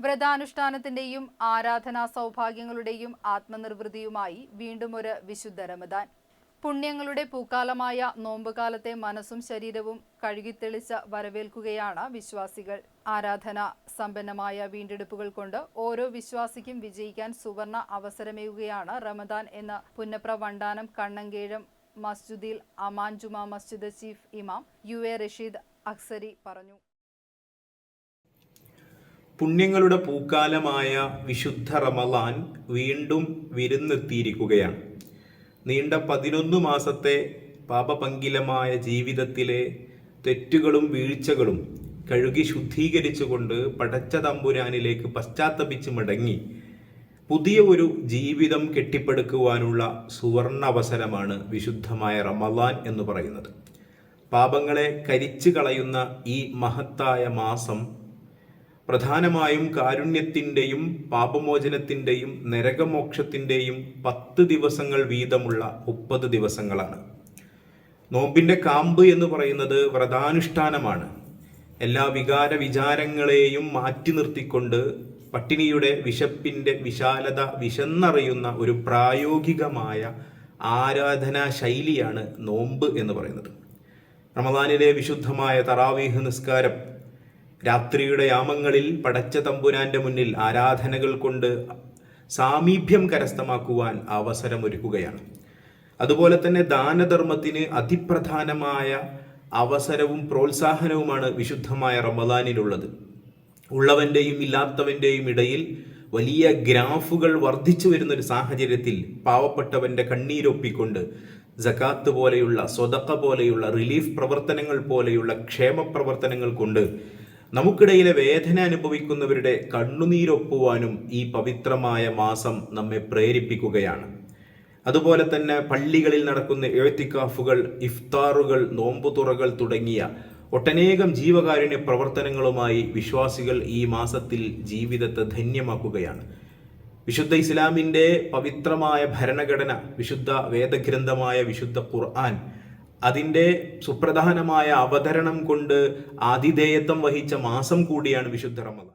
വ്രതാനുഷ്ഠാനത്തിന്റെയും ആരാധനാ സൗഭാഗ്യങ്ങളുടെയും ആത്മനിർവൃതിയുമായി വീണ്ടും ഒരു വിശുദ്ധ റമദാൻ. പുണ്യങ്ങളുടെ പൂക്കാലമായ നോമ്പുകാലത്തെ മനസ്സും ശരീരവും കഴുകിത്തെളിച്ച് വരവേൽക്കുകയാണ് വിശ്വാസികൾ. ആരാധന സമ്പന്നമായ വീണ്ടെടുപ്പുകൾ കൊണ്ട് ഓരോ വിശ്വാസിക്കും വിജയിക്കാൻ സുവർണ അവസരമേകുകയാണ് റമദാൻ എന്ന പുന്നപ്ര വണ്ടാനം കണ്ണങ്കേഴം മസ്ജിദിൽ അമാൻ ജുമാ മസ്ജിദ് ചീഫ് ഇമാം യു എ റഷീദ് അക്സരി പറഞ്ഞു. പുണ്യങ്ങളുടെ പൂക്കാലമായ വിശുദ്ധ റമലാൻ വീണ്ടും വിരുന്നെത്തിയിരിക്കുകയാണ്. നീണ്ട പതിനൊന്ന് മാസത്തെ പാപപങ്കിലമായ ജീവിതത്തിലെ തെറ്റുകളും വീഴ്ചകളും കഴുകി ശുദ്ധീകരിച്ചുകൊണ്ട് പടച്ച തമ്പുരാനിലേക്ക് പശ്ചാത്തപിച്ച് മടങ്ങി പുതിയ ഒരു ജീവിതം കെട്ടിപ്പടുക്കുവാനുള്ള സുവർണ അവസരമാണ് വിശുദ്ധമായ റമലാൻ എന്ന് പറയുന്നത്. പാപങ്ങളെ കരിച്ചു കളയുന്ന ഈ മഹത്തായ മാസം പ്രധാനമായും കാരുണ്യത്തിന്റെയും പാപമോചനത്തിന്റെയും നരകമോക്ഷത്തിന്റെയും പത്ത് ദിവസങ്ങൾ വീതമുള്ള മുപ്പത് ദിവസങ്ങളാണ്. നോമ്പിന്റെ കാമ്പ് എന്ന് പറയുന്നത് വ്രതാനുഷ്ഠാനമാണ്. എല്ലാ വികാര വിചാരങ്ങളെയും മാറ്റി നിർത്തിക്കൊണ്ട് പട്ടിണിയുടെ വിശപ്പിന്റെ വിശാലത വിശന്നറിയുന്ന ഒരു പ്രായോഗികമായ ആരാധനാ ശൈലിയാണ് നോമ്പ് എന്ന് പറയുന്നത്. റമദാനിലെ വിശുദ്ധമായ തറാവീഹ് നിസ്കാരം രാത്രിയുടെ യാമങ്ങളിൽ പടച്ച തമ്പുരാന്റെ മുന്നിൽ ആരാധനകൾ കൊണ്ട് സാമീപ്യം കരസ്ഥമാക്കുവാൻ അവസരമൊരുക്കുകയാണ്. അതുപോലെ തന്നെ ദാനധർമ്മത്തിന് അതിപ്രധാനമായ അവസരവും പ്രോത്സാഹനവുമാണ് വിശുദ്ധമായ റമദാനിലുള്ളത്. ഉള്ളവന്റെയും ഇല്ലാത്തവന്റെയും ഇടയിൽ വലിയ ഗ്രാഫുകൾ വർദ്ധിച്ചു വരുന്ന ഒരു സാഹചര്യത്തിൽ പാവപ്പെട്ടവന്റെ കണ്ണീരൊപ്പിക്കൊണ്ട് ജക്കാത്ത് പോലെയുള്ള സ്വതക്ക പോലെയുള്ള റിലീഫ് പ്രവർത്തനങ്ങൾ പോലെയുള്ള ക്ഷേമ പ്രവർത്തനങ്ങൾ കൊണ്ട് നമുക്കിടയിലെ വേദന അനുഭവിക്കുന്നവരുടെ കണ്ണുനീരൊപ്പുവാനും ഈ പവിത്രമായ മാസം നമ്മെ പ്രേരിപ്പിക്കുകയാണ്. അതുപോലെ തന്നെ പള്ളികളിൽ നടക്കുന്ന എഴുത്തിക്കാഫുകൾ ഇഫ്താറുകൾ നോമ്പുതുറകൾ തുടങ്ങിയ ഒട്ടനേകം ജീവകാരുണ്യ പ്രവർത്തനങ്ങളുമായി വിശ്വാസികൾ ഈ മാസത്തിൽ ജീവിതത്തെ ധന്യമാക്കുകയാണ്. വിശുദ്ധ ഇസ്ലാമിന്റെ പവിത്രമായ ഭരണഘടന വിശുദ്ധ വേദഗ്രന്ഥമായ വിശുദ്ധ ഖുർആൻ അതിന്റെ സുപ്രധാനമായ അവതരണം കൊണ്ട് ആതിഥേയത്വം വഹിച്ച മാസം കൂടിയാണ് വിശുദ്ധ റമദാൻ.